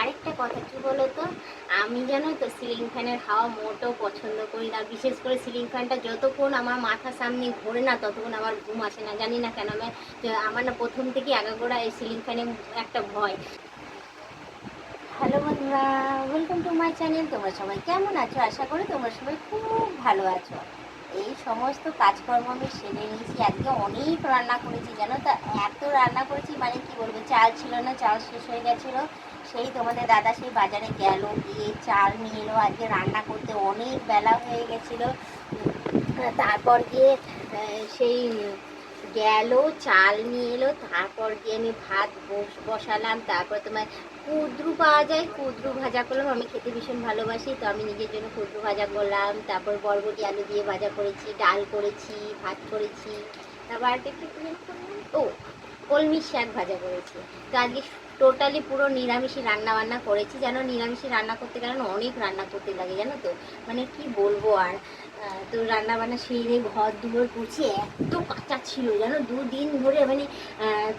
আরেকটা কথা, কি বলো তো আমি জানো তো সিলিং ফ্যানের হাওয়া মোটেও পছন্দ করি না। বিশেষ করে সিলিং ফ্যানটা যতক্ষণ আমার মাথার সামনে ঘোরে না, ততক্ষণ আমার ঘুম আসে না। জানি না কেন, আমি আমার না প্রথম থেকে আগাগোড়া এই সিলিং ফ্যানে একটা ভয়। হ্যালো বন্ধুরা ওয়েলকাম টু মাই চ্যানেল তোমরা সবাই কেমন আছো? আশা করি তোমরা সবাই খুব ভালো আছো। এই সমস্ত কাজকর্ম আমি সেরে নিয়েছি। আজকে অনেক রান্না করেছি, জানো তো? এত রান্না করেছি মানে কি বলব, চাল ছিল না, চাল শেষ হয়ে গেছিল। সেই তোমাদের দাদা সেই বাজারে গেল, গিয়ে চাল নিয়ে এলো, আজকে রান্না করতে অনেক বেলা হয়ে গেছিল তারপর গিয়ে সেই গেল, চাল নিয়ে এলো, তারপর গিয়ে আমি ভাত বস- বসালাম, তারপর তোমার কুদ্রু পাওয়া যায়, কুদ্রু ভাজা করলাম, আমি খেতে ভীষণ ভালোবাসি, তো আমি নিজের জন্য কুদ্রু ভাজা করলাম, তারপর বরবটি আলু দিয়ে ভাজা করেছি, ডাল করেছি, ভাত করেছি, তারপর আর কি? ও কলমি শাক ভাজা করেছি। তো আজকে টোটালি পুরো নিরামিষই রান্না বান্না করেছি। যেন নিরামিষই রান্না করতে গেলে অনেক রান্না করতে লাগে, জানো তো? মানে কি বলব আর? তো রান্না বান্না সেরে ঘর দুয়ার পুছি এত কাঁচা ছিল, জানো? দুদিন ধরে মানে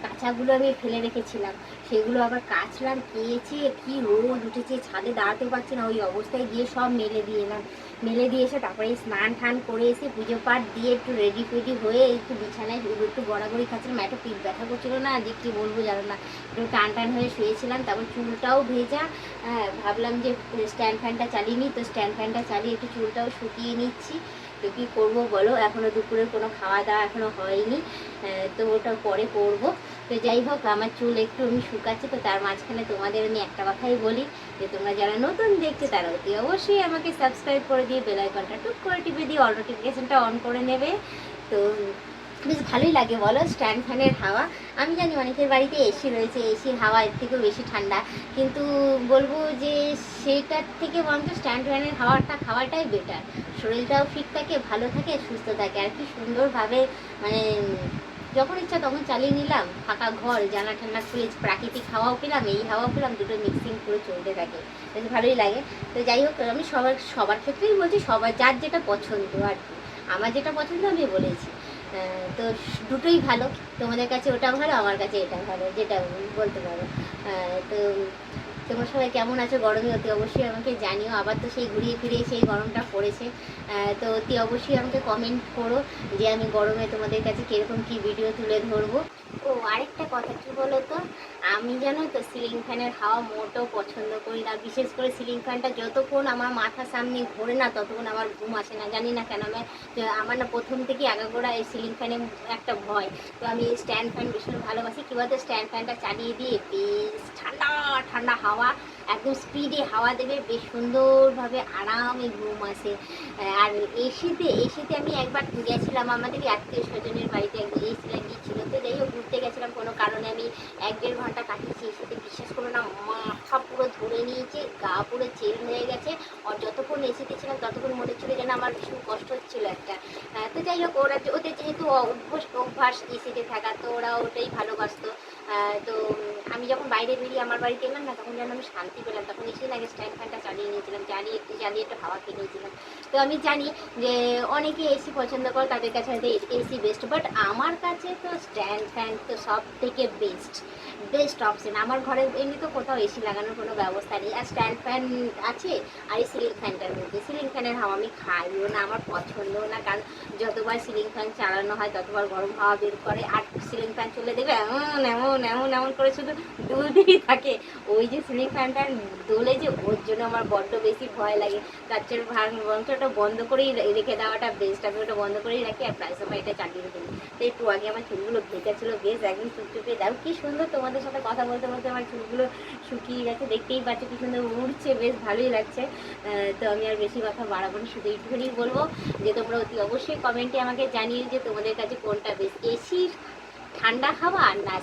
কাঁচাগুলো আমি ফেলে রেখেছিলাম। সেগুলো আবার কাচলাম, কেচে কি রোদ উঠেছে, ছাদে দাঁড়াতে পারছি না, ওই অবস্থায় গিয়ে সব মেলে দিয়ে এলাম মেলে দিয়ে এসে তারপরে স্নান টান করে এসে পুজো পাঠ দিয়ে একটু রেডি ফেডি হয়ে একটু বিছানায় একটু গড়াগড়ি খাচ্ছিলাম। একটা পিঠ ব্যথা করছিল না, যে কী বলব জানো না। একটু টান টান হয়ে শুয়েছিলাম, তারপর চুলটাও ভেজা। হ্যাঁ ভাবলাম যে স্ট্যান্ড ফ্যানটা চালিয়ে নিই, তো স্ট্যান্ড ফ্যানটা চালিয়ে একটু চুলটাও শুকিয়ে নিচ্ছি। তো কী করব বলো? এখনও দুপুরের কোনো খাওয়া দাওয়া এখনও হয়নি। তো ওটা পরে করব। তো যাই হোক, আমার চুল একটু আমি শুকাচ্ছে, তো তার মাঝখানে তোমাদের আমি একটা কথাই বলি, যে তোমরা যারা নতুন দেখছ, তারা অতি অবশ্যই আমাকে সাবস্ক্রাইব করে দিয়ে বেল আইকনটা টুক করে টিপে দিয়ে অল নোটিফিকেশনটা অন করে নেবে। তো বেশ ভালোই লাগে বলো, স্ট্যান্ড ফ্যানের হাওয়া। আমি জানি অনেকের বাড়িতে এসি রয়েছে এসির হাওয়া এর থেকেও বেশি ঠান্ডা, কিন্তু বলব যে সেইটার থেকে বরঞ্চ স্ট্যান্ড ফ্যানের হাওয়াটা খাওয়াটাই বেটার শরীরটাও ফিট থাকে, ভালো থাকে, সুস্থ থাকে। আর কি সুন্দরভাবে মানে যখন ইচ্ছা তখন চালিয়ে নিলাম, ফাঁকা ঘর জানা ঠান্ডা খুলে প্রাকৃতিক হাওয়াও পেলাম, এই হাওয়াও পেলাম, দুটো মিক্সিং করে চলতে থাকে। বেশ ভালোই লাগে। তো যাই হোক, আমি সবার সবার ক্ষেত্রেই বলছি, সবার, যার যেটা পছন্দ আর কি। আমার যেটা পছন্দ আমি বলেছি। তো দুটোই ভালো। তোমাদের কাছে ওটা ভালো, আমার কাছে এটা ভালো, যেটা বলতে পারো। তো তোমরা সবাই কেমন আছো? গরমে অতি অবশ্যই আমাকে জানিও। আবার তো সেই ঘুরিয়ে ফিরিয়ে সেই গরমটা পড়েছে। তো অতি অবশ্যই আমাকে কমেন্ট করো যে আমি গরমে তোমাদের কাছে কীরকম কী ভিডিও তুলে ধরবো। ও আরেকটা কথা, কি বলো তো আমি জানো তো সিলিং ফ্যানের হাওয়া মোটেও পছন্দ করি না। বিশেষ করে সিলিং ফ্যানটা যতক্ষণ আমার মাথার সামনে ঘোরে না, ততক্ষণ আমার ঘুম আসে না। জানি না কেন, আমি আমার না প্রথম থেকে আগাগোড়া এই সিলিং ফ্যানে একটা ভয়। তো আমি স্ট্যান্ড ফ্যান ভীষণ ভালোবাসি। কী বলতো? স্ট্যান্ড ফ্যানটা চালিয়ে দিয়ে বেশ ঠান্ডা ঠান্ডা হাওয়া, একদম স্পিডে হাওয়া দেবে, বেশ সুন্দরভাবে আরামে ঘুম আসে। আর এসিতে এসিতে আমি একবার গেছিলাম আমাদের আত্মীয় স্বজনের বাড়িতে, একদিন এসি লাগিয়েছিল। যাই হোক, ঘুরতে গেছিলাম, কোনো কারণে আমি এক দেড় ঘণ্টা কাটিয়েছি সেটা বিশ্বাস করো না মাথা পুরো নিয়েছে গা পুরো চেল হয়ে গেছে, আর যতক্ষণ এসিতে ছিলাম ততক্ষণ মনে ছিল যেন আমার ভীষণ কষ্ট হচ্ছিল একটা। তো যাই হোক, ওরা ওদের যেহেতু অভ্যাস অভ্যাস এসিতে থাকা, তো ওরা ওটাই ভালোবাসতো। তো আমি যখন বাইরে বেরিয়ে আমার বাড়িতে এলাম না, তখন যেন আমি শান্তি পেলাম। তখন এসে আগে স্ট্যান্ড ফ্যানটা চালিয়ে নিয়েছিলাম চালিয়ে একটু চালিয়ে একটু হাওয়া খেয়ে নিয়েছিলাম। তো আমি জানি যে অনেকে এসি পছন্দ করে, তাদের কাছে হয়তো এসি বেস্ট বাট আমার কাছে তো স্ট্যান্ড ফ্যান তো সব থেকে বেস্ট বেস্ট অপশন আমার ঘরে এমনি তো কোথাও এসি লাগানোর কোনো ব্যবস্থা নেই। আর স্ট্যান্ড ফ্যান আছে, আর এই সিলিং ফ্যানটার মধ্যে। সিলিং ফ্যানের হাওয়া আমি খাইও না, আমার পছন্দও না। কারণ যতবার সিলিং ফ্যান চালানো হয়, ততবার গরম হাওয়া বের করে। আর সিলিং ফ্যান চলে দেবে এমন এমন এমন এমন করে শুধু দুলতেই থাকে। ওই যে সিলিং ফ্যানটা দোলে যে ওর জন্য আমার বড্ড বেশি ভয় লাগে। তার চেয়ে বরঞ্চ ওটা বন্ধ করেই রেখে দেওয়াটা বেস্ট আমি ওটা বন্ধ করেই রাখি, আর প্রায় সময় এটা চালিয়ে দিই। তো একটু আগে আমার চুলগুলো ভেজা ছিল, বেশ একদম চুপচুপে। দাও কি সুন্দর তোমাদের সাথে কথা বলতে বলতে আমার চুলগুলো শুকিয়ে গেছে, দেখতেই পাচ্ছ কি সুন্দর উড়ছে, বেশ ভালোই লাগছে। তো আমি আর বেশি কথা বাড়াবো না, শুধু এইটুকুনি বলব যে তোমরা অতি অবশ্যই কমেন্টে আমাকে জানিয়ে যে তোমাদের কাছে কোনটা বেশ এসির ঠান্ডা হাওয়া আর না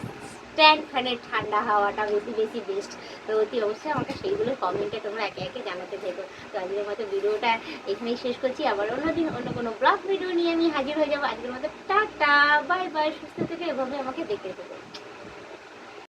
স্ট্যান্ড ফ্যানের ঠান্ডা হাওয়াটা বেশি বেশি বেস্ট তো অতি অবশ্যই আমাকে সেইগুলো কমেন্টে তোমরা একে একে জানাতে থেকো। তো আজকের মতো ভিডিওটা এখানেই শেষ করছি। আবার অন্যদিন অন্য কোনো ব্লগ ভিডিও নিয়ে আমি হাজির হয়ে যাব। আজকের মতো টাটা বাই বাই সুস্থ থেকে, এভাবে আমাকে দেখতে থেকো।